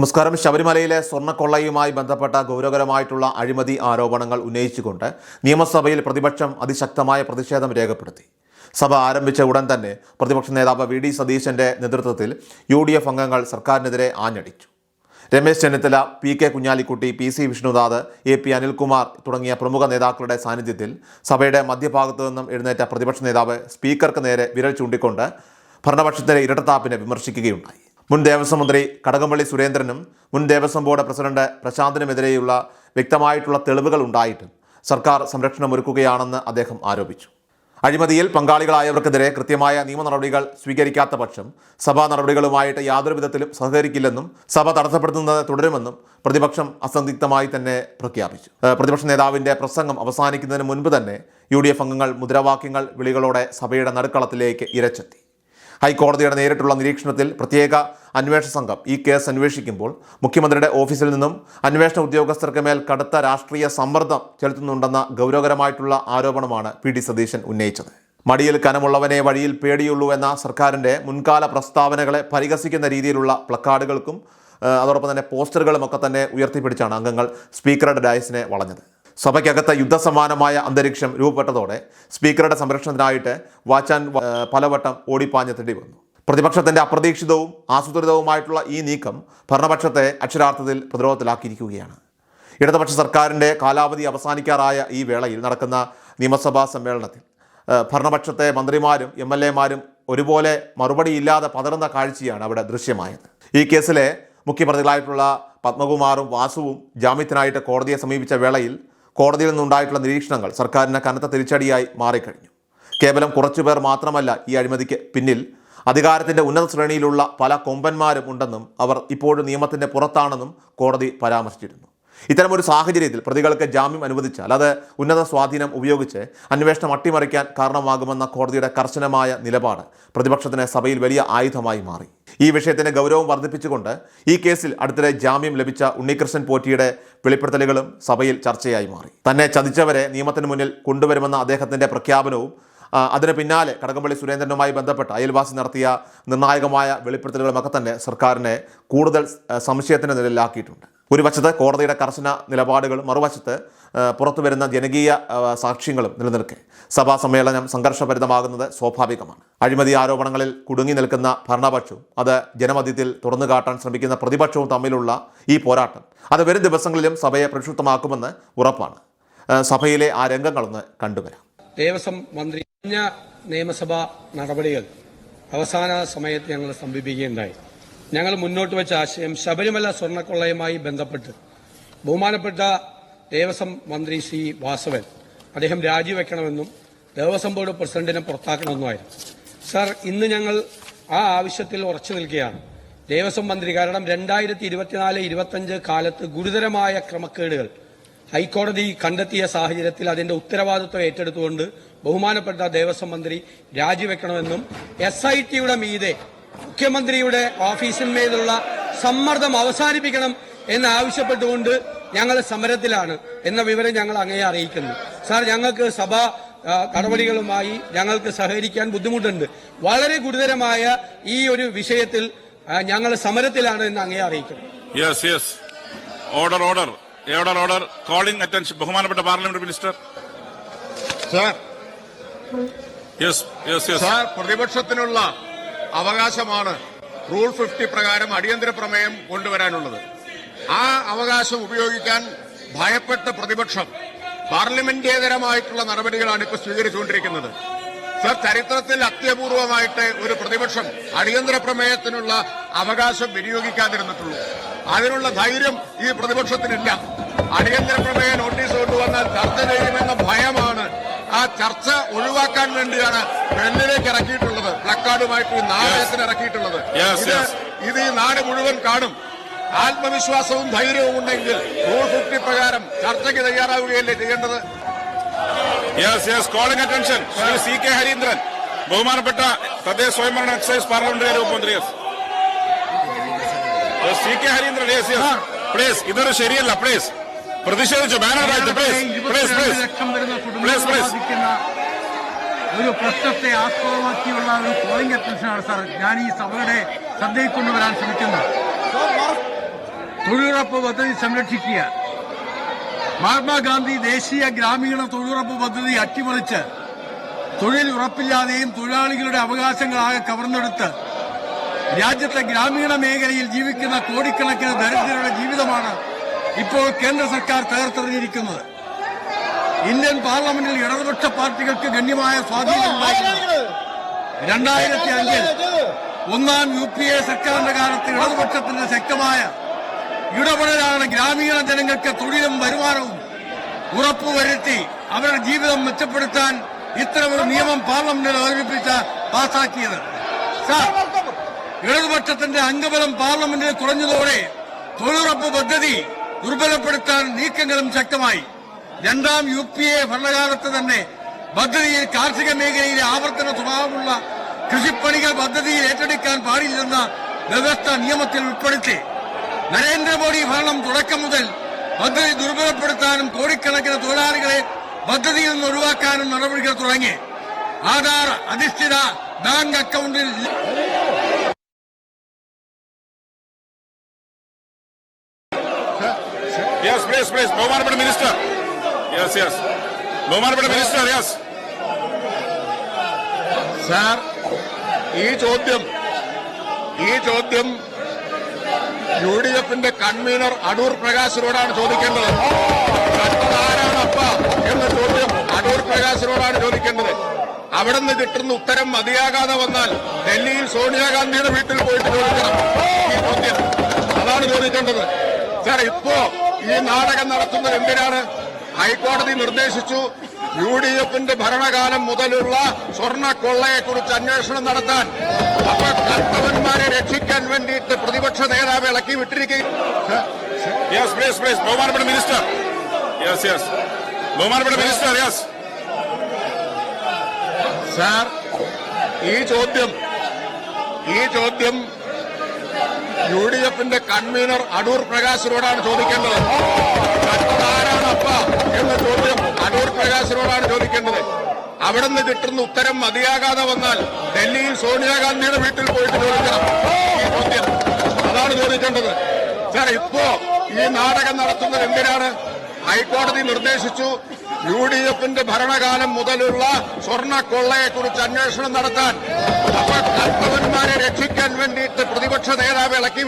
നമസ്കാരം. ശബരിമലയിലെ സ്വർണക്കൊള്ളയുമായി ബന്ധപ്പെട്ട ഗൗരവകരമായിട്ടുള്ള അഴിമതി ആരോപണങ്ങൾ ഉന്നയിച്ചുകൊണ്ട് നിയമസഭയിൽ പ്രതിപക്ഷം അതിശക്തമായ പ്രതിഷേധം രേഖപ്പെടുത്തി. സഭ ആരംഭിച്ച ഉടൻ തന്നെ പ്രതിപക്ഷ നേതാവ് വി ഡി സതീശന്റെ നേതൃത്വത്തിൽ യു ഡി എഫ് അംഗങ്ങൾ സർക്കാരിനെതിരെ ആഞ്ഞടിച്ചു. Ramesh Chennithala P K Kunhalikutty P C Vishnunath A P Anilkumar തുടങ്ങിയ പ്രമുഖ നേതാക്കളുടെ സാന്നിധ്യത്തിൽ സഭയുടെ മധ്യഭാഗത്തു നിന്നും എഴുന്നേറ്റ പ്രതിപക്ഷ നേതാവ് സ്പീക്കർക്ക് നേരെ വിരൽ ചൂണ്ടിക്കൊണ്ട് ഭരണപക്ഷത്തിലെ ഇരട്ടത്താപ്പിനെ വിമർശിക്കുകയുണ്ടായി. മുൻ ദേവസ്വം മന്ത്രി കടകംപള്ളി സുരേന്ദ്രനും മുൻ ദേവസ്വം ബോർഡ് പ്രസിഡന്റ് പ്രശാന്തിനുമെതിരെയുള്ള വ്യക്തമായിട്ടുള്ള തെളിവുകൾ ഉണ്ടായിട്ടും സർക്കാർ സംരക്ഷണം സംരക്ഷണമൊരുക്കുകയാണെന്ന് അദ്ദേഹം ആരോപിച്ചു. അഴിമതിയിൽ പങ്കാളികളായവർക്കെതിരെ കൃത്യമായ നിയമ നടപടികൾ സ്വീകരിക്കാത്ത പക്ഷം സഭാ നടപടികളുമായിട്ട് യാതൊരു വിധത്തിലും സഹകരിക്കില്ലെന്നും സഭ തടസ്സപ്പെടുത്തുന്നത് തുടരുമെന്നും പ്രതിപക്ഷം അസന്ദിഗ്ധമായി തന്നെ പ്രഖ്യാപിച്ചു. പ്രതിപക്ഷ നേതാവിന്റെ പ്രസംഗം അവസാനിക്കുന്നതിന് മുൻപ് തന്നെ യു അംഗങ്ങൾ മുദ്രാവാക്യങ്ങൾ വിളികളോടെ സഭയുടെ നടുക്കളത്തിലേക്ക് ഇരച്ചെത്തി. ഹൈക്കോടതിയുടെ നേരിട്ടുള്ള നിരീക്ഷണത്തിൽ പ്രത്യേക അന്വേഷണ സംഘം ഈ കേസ് അന്വേഷിക്കുമ്പോൾ മുഖ്യമന്ത്രിയുടെ ഓഫീസിൽ നിന്നും അന്വേഷണ ഉദ്യോഗസ്ഥർക്ക് മേൽ കടുത്ത രാഷ്ട്രീയ സമ്മർദ്ദം ചെലുത്തുന്നുണ്ടെന്ന ഗൗരവകരമായിട്ടുള്ള ആരോപണമാണ് പി ഡി സതീശൻ ഉന്നയിച്ചത്. മടിയിൽ കനമുള്ളവനെ വഴിയിൽ പേടിയുള്ളൂ എന്ന സർക്കാരിന്റെ മുൻകാല പ്രസ്താവനകളെ പരിഹസിക്കുന്ന രീതിയിലുള്ള പ്ലക്കാർഡുകൾക്കും അതോടൊപ്പം തന്നെ പോസ്റ്ററുകളും ഒക്കെ തന്നെ ഉയർത്തിപ്പിടിച്ചാണ് അംഗങ്ങൾ സ്പീക്കറുടെ ഡയസിനെ വളഞ്ഞത്. സഭയ്ക്കകത്ത് യുദ്ധസമാനമായ അന്തരീക്ഷം രൂപപ്പെട്ടതോടെ സ്പീക്കറുടെ സംരക്ഷണത്തിനായിട്ട് വാച്ചാൻ പലവട്ടം ഓടിപ്പാഞ്ഞെത്തേണ്ടി വന്നു. പ്രതിപക്ഷത്തിന്റെ അപ്രതീക്ഷിതവും ആസൂത്രിതവുമായിട്ടുള്ള ഈ നീക്കം ഭരണപക്ഷത്തെ അക്ഷരാർത്ഥത്തിൽ പ്രതിരോധത്തിലാക്കിയിരിക്കുകയാണ്. ഇടതുപക്ഷ സർക്കാരിന്റെ കാലാവധി അവസാനിക്കാറായ ഈ വേളയിൽ നടക്കുന്ന നിയമസഭാ സമ്മേളനത്തിൽ ഭരണപക്ഷത്തെ മന്ത്രിമാരും എം എൽ എമാരും ഒരുപോലെ മറുപടിയില്ലാതെ പതറുന്ന കാഴ്ചയാണ് അവിടെ ദൃശ്യമായത്. ഈ കേസിലെ മുഖ്യപ്രതികളായിട്ടുള്ള പത്മകുമാറും വാസുവും ജാമ്യത്തിനായിട്ട് കോടതിയെ സമീപിച്ച വേളയിൽ കോടതിയിൽ നിന്നുണ്ടായിട്ടുള്ള നിരീക്ഷണങ്ങൾ സർക്കാരിന് കനത്ത തിരിച്ചടിയായി മാറിക്കഴിഞ്ഞു. കേവലം കുറച്ചുപേർ മാത്രമല്ല ഈ അഴിമതിക്ക് പിന്നിൽ. അധികാരത്തിന്റെ ഉന്നത ശ്രേണിയിലുള്ള പല കൊമ്പന്മാരും ഉണ്ടെന്നും അവർ ഇപ്പോഴും നിയമത്തിന്റെ പുറത്താണെന്നും കോടതി പരാമർശിച്ചിരുന്നു. ഇത്തരമൊരു സാഹചര്യത്തിൽ പ്രതികൾക്ക് ജാമ്യം അനുവദിച്ചാൽ അല്ലാതെ ഉന്നത സ്വാധീനം ഉപയോഗിച്ച് അന്വേഷണം അട്ടിമറിക്കാൻ കാരണമാകുമെന്ന കോടതിയുടെ കർശനമായ നിലപാട് പ്രതിപക്ഷത്തിന് സഭയിൽ വലിയ ആയുധമായി മാറി. ഈ വിഷയത്തിന്റെ ഗൗരവം വർദ്ധിപ്പിച്ചുകൊണ്ട് ഈ കേസിൽ അടുത്തിടെ ജാമ്യം ലഭിച്ച ഉണ്ണികൃഷ്ണൻ പോറ്റിയുടെ വെളിപ്പെടുത്തലുകളും സഭയിൽ ചർച്ചയായി മാറി. തന്നെ ചതിച്ചവരെ നിയമത്തിന് മുന്നിൽ കൊണ്ടുവരുമെന്ന അദ്ദേഹത്തിന്റെ പ്രഖ്യാപനവും അതിന് പിന്നാലെ കടകംപള്ളി സുരേന്ദ്രനുമായി ബന്ധപ്പെട്ട് അയൽവാസി നടത്തിയ നിർണായകമായ വെളിപ്പെടുത്തലുകളുമൊക്കെ തന്നെ സർക്കാരിനെ കൂടുതൽ സംശയത്തിന്റെ നിലയിലാക്കിയിട്ടുണ്ട് ഒരു വശത്ത് കോടതിയുടെ കർശന നിലപാടുകളും മറുവശത്ത് പുറത്തു വരുന്ന ജനകീയ സാക്ഷ്യങ്ങളും നിലനിൽക്കെ. സഭാ സമ്മേളനം സംഘർഷഭരിതമാകുന്നത് സ്വാഭാവികമാണ്. അഴിമതി ആരോപണങ്ങളിൽ കുടുങ്ങി നിൽക്കുന്ന ഭരണപക്ഷവും അത് ജനമധ്യത്തിൽ തുറന്നു കാട്ടാൻ ശ്രമിക്കുന്ന പ്രതിപക്ഷവും തമ്മിലുള്ള ഈ പോരാട്ടം അത് വരും ദിവസങ്ങളിലും സഭയെ പ്രക്ഷുബ്ധമാക്കുമെന്ന് ഉറപ്പാണ്. സഭയിലെ ആ രംഗങ്ങളൊന്ന് കണ്ടുവരാം. ദേവസ്വം മന്ത്രി നിയമസഭാ നടപടികൾ അവസാന സമയത്ത് ഞങ്ങൾ സമീപിക്കുകയുണ്ടായി ഞങ്ങൾ മുന്നോട്ട് വെച്ച ആശയം ശബരിമല സ്വർണക്കൊള്ളയുമായി ബന്ധപ്പെട്ട് ബഹുമാനപ്പെട്ട ദേവസ്വം മന്ത്രി സി വാസവൻ അദ്ദേഹം രാജിവെക്കണമെന്നും ദേവസ്വം ബോർഡ് പ്രസിഡന്റിനെ പുറത്താക്കണമെന്നുമായിരുന്നു. സർ ഇന്ന് ഞങ്ങൾ ആ ആവശ്യത്തിൽ ഉറച്ചു നിൽക്കുകയാണ്. ദേവസ്വം മന്ത്രി കാരണം രണ്ടായിരത്തി ഇരുപത്തിനാല് ഇരുപത്തഞ്ച് കാലത്ത് ഗുരുതരമായ ക്രമക്കേടുകൾ ഹൈക്കോടതി കണ്ടെത്തിയ സാഹചര്യത്തിൽ അതിന്റെ ഉത്തരവാദിത്വം ഏറ്റെടുത്തുകൊണ്ട് ബഹുമാനപ്പെട്ട ദേവസ്വം മന്ത്രി രാജിവെക്കണമെന്നും എസ് ഐ ടിയുടെ മീതെ മുഖ്യമന്ത്രിയുടെ ഓഫീസിന്മേലുള്ള സമ്മർദ്ദം അവസാനിപ്പിക്കണം എന്നാവശ്യപ്പെട്ടുകൊണ്ട് ഞങ്ങൾ സമരത്തിലാണ് എന്ന വിവരം ഞങ്ങൾ അങ്ങയെ അറിയിക്കുന്നു. സാർ ഞങ്ങൾക്ക് സഭ നടപടികളുമായി ഞങ്ങൾക്ക് സഹകരിക്കാൻ ബുദ്ധിമുട്ടുണ്ട്. വളരെ ഗുരുതരമായ ഈ ഒരു വിഷയത്തിൽ ഞങ്ങൾ സമരത്തിലാണ് എന്ന് അങ്ങയെ അറിയിക്കുന്നു. Yes yes order order order order calling attention ബഹുമാനപ്പെട്ട parliament minister. Sir. Yes yes yes sir പ്രതിപക്ഷത്തിനുള്ള അവകാശമാണ് റൂൾ ഫിഫ്റ്റി പ്രകാരം അടിയന്തര പ്രമേയം കൊണ്ടുവരാനുള്ളത്. ആ അവകാശം ഉപയോഗിക്കാൻ ഭയപ്പെട്ട പ്രതിപക്ഷം പാർലമെന്റേതരമായിട്ടുള്ള നടപടികളാണ് ഇപ്പോൾ സ്വീകരിച്ചുകൊണ്ടിരിക്കുന്നത്. സർ ചരിത്രത്തിൽ അത്യപൂർവമായിട്ട് ഒരു പ്രതിപക്ഷം അടിയന്തര പ്രമേയത്തിനുള്ള അവകാശം വിനിയോഗിക്കാതിരുന്നിട്ടുള്ളൂ. അതിനുള്ള ധൈര്യം ഈ പ്രതിപക്ഷത്തിനില്ല. അടിയന്തര പ്രമേയ നോട്ടീസ് കൊണ്ടുവന്നാൽ ചർച്ച ചെയ്യുമെന്ന ഭയമാണ് ആ ചർച്ച ഒഴിവാക്കാൻ വേണ്ടിയാണ് പെണ്ണിലേക്ക് ഇറക്കിയിട്ടുള്ളത്. പ്ലക്കാർഡുമായിട്ട് ഈ നാടകത്തിന് ഇറക്കിയിട്ടുള്ളത്. ഇത് ഈ നാട് മുഴുവൻ കാണും. ആത്മവിശ്വാസവും ധൈര്യവും ഉണ്ടെങ്കിൽ റൂൾ ഫിഫ്റ്റി പ്രകാരം ചർച്ചയ്ക്ക് തയ്യാറാവുകയല്ലേ ചെയ്യേണ്ടത്? Yes yes calling attention C K Hareendran ബഹുമാനപ്പെട്ട തദ്ദേശ സ്വയംഭരണ എക്സൈസ് പാർലമെന്ററി ഉപമന്ത്രി മന്ത്രി C K Hareendran. Yes yes please ഇതൊരു ശരിയല്ല. പ്ലീസ് പ്രതിഷേധിച്ചു. ബാനർ ഒരു പ്രശ്നത്തെ ആസ്പദമാക്കിയുള്ള ഒരു പോളിംഗ് അറ്റൻഷനാണ് സാർ. ഞാൻ ഈ സഭയുടെ ശ്രദ്ധയിൽ കൊണ്ടുവരാൻ ശ്രമിക്കുന്നത്. തൊഴിലുറപ്പ് പദ്ധതി സംരക്ഷിക്കുക. മഹാത്മാഗാന്ധി ദേശീയ ഗ്രാമീണ തൊഴിലുറപ്പ് പദ്ധതി അട്ടിമറിച്ച് തൊഴിൽ ഉറപ്പില്ലാതെയും തൊഴിലാളികളുടെ അവകാശങ്ങളാകെ കവർന്നെടുത്ത് രാജ്യത്തെ ഗ്രാമീണ മേഖലയിൽ ജീവിക്കുന്ന കോടിക്കണക്കിന് ദരിദ്രരുടെ ജീവിതമാണ് ഇപ്പോൾ കേന്ദ്ര സർക്കാർ തകർത്തെറിഞ്ഞിരിക്കുന്നത്. ഇന്ത്യൻ പാർലമെന്റിൽ ഇടതുപക്ഷ പാർട്ടികൾക്ക് ഗണ്യമായ സ്വാധീനം രണ്ടായിരത്തി അഞ്ചിൽ ഒന്നാം യു പി എ സർക്കാരിന്റെ കാലത്ത് ഇടതുപക്ഷത്തിന്റെ ശക്തമായ ഇടപെടലാണ് ഗ്രാമീണ ജനങ്ങൾക്ക് തൊഴിലും വരുമാനവും ഉറപ്പുവരുത്തി അവരുടെ ജീവിതം മെച്ചപ്പെടുത്താൻ ഇത്തരമൊരു നിയമം പാർലമെന്റിൽ അവതരിപ്പിച്ച പാസാക്കിയത്. സാർ ഇടതുപക്ഷത്തിന്റെ അംഗബലം പാർലമെന്റിൽ കുറഞ്ഞതോടെ തൊഴിലുറപ്പ് പദ്ധതി ദുർബലപ്പെടുത്താൻ നീക്കങ്ങളും ശക്തമായി. രണ്ടാം യു പി എ ഭരണകാലത്ത് തന്നെ പദ്ധതിയിൽ കാർഷിക മേഖലയിലെ ആവർത്തന സ്വഭാവമുള്ള കൃഷിപ്പണികൾ പദ്ധതിയിൽ ഏറ്റെടുക്കാൻ പാടില്ലെന്ന വ്യവസ്ഥ നിയമത്തിൽ ഉൾപ്പെടുത്തി. നരേന്ദ്രമോദി ഭരണം തുടക്കം മുതൽ പദ്ധതി ദുർബലപ്പെടുത്താനും കോടിക്കണക്കിന് തൊഴിലാളികളെ പദ്ധതിയിൽ നിന്ന് ഒഴിവാക്കാനും നടപടികൾ തുടങ്ങി. ആധാർ അധിഷ്ഠിത ബാങ്ക് അക്കൗണ്ടിൽ യെസ് പ്ലീസ് പ്ലീസ് ബഹുമാനപ്പെട്ട മിനിസ്റ്റർ യെസ് യെസ് ബഹുമാനപ്പെട്ട മിനിസ്റ്റർ യെസ് സാർ ഈ ചോദ്യം ഈ ചോദ്യം യു ഡി എഫിന്റെ കൺവീനർ അടൂർ പ്രകാശിനോടാണ് ചോദിക്കേണ്ടത്. ആരാണപ്പ എന്ന ചോദ്യം അടൂർ പ്രകാശിനോടാണ് ചോദിക്കേണ്ടത്. അവിടെ നിന്ന് കിട്ടുന്ന ഉത്തരം മതിയാകാതെ വന്നാൽ ഡൽഹിയിൽ സോണിയാഗാന്ധിയുടെ വീട്ടിൽ പോയിട്ട് ചോദിക്കണം. ഈ ചോദ്യം. അതാണ് ചോദിക്കേണ്ടത്. സാർ ഇപ്പോ ഈ നാടകം നടത്തുന്ന എന്തിനാണ്? ഹൈക്കോടതി നിർദ്ദേശിച്ചു യു ഡി എഫിന്റെ ഭരണകാലം മുതലുള്ള സ്വർണ കൊള്ളയെക്കുറിച്ച് അന്വേഷണം നടത്താൻ. അപ്പൊ കർത്തവന്മാരെ രക്ഷിക്കാൻ വേണ്ടിയിട്ട് പ്രതിപക്ഷ നേതാവ് ഇളക്കി വിട്ടിരിക്കുകയും യെസ് പ്ലീസ് പ്ലീസ് ബഹുമാനപ്പെട്ട മിനിസ്റ്റർ യെസ് യെസ് ബഹുമാനപ്പെട്ട മിനിസ്റ്റർ യെസ് സാർ ഈ ചോദ്യം ഈ ചോദ്യം യു ഡി എഫിന്റെ കൺവീനർ അടൂർ പ്രകാശിനോടാണ് ചോദിക്കേണ്ടത്. ആരാണപ്പ എന്ന ചോദ്യം അടൂർ പ്രകാശിനോടാണ് ചോദിക്കേണ്ടത്. അവിടെ നിന്ന് കിട്ടുന്ന ഉത്തരം മതിയാകാതെ വന്നാൽ ഡൽഹിയിൽ സോണിയാഗാന്ധിയുടെ വീട്ടിൽ പോയിട്ട് ചോദിക്കണം. ചോദ്യം. അതാണ് ചോദിക്കേണ്ടത്. സാർ ഇപ്പോ ഈ നാടകം നടത്തുന്നത് എന്തിനാണ് ഹൈക്കോടതി നിർദ്ദേശിച്ചു യു ഡി എഫിന്റെ ഭരണകാലം മുതലുള്ള സ്വർണ കൊള്ളയെക്കുറിച്ച് അന്വേഷണം നടത്താൻ. കർത്തവന്മാരെ രക്ഷിക്കാൻ വേണ്ടിയിട്ട് പ്രതിപക്ഷ നേതാവ് ഇളക്കി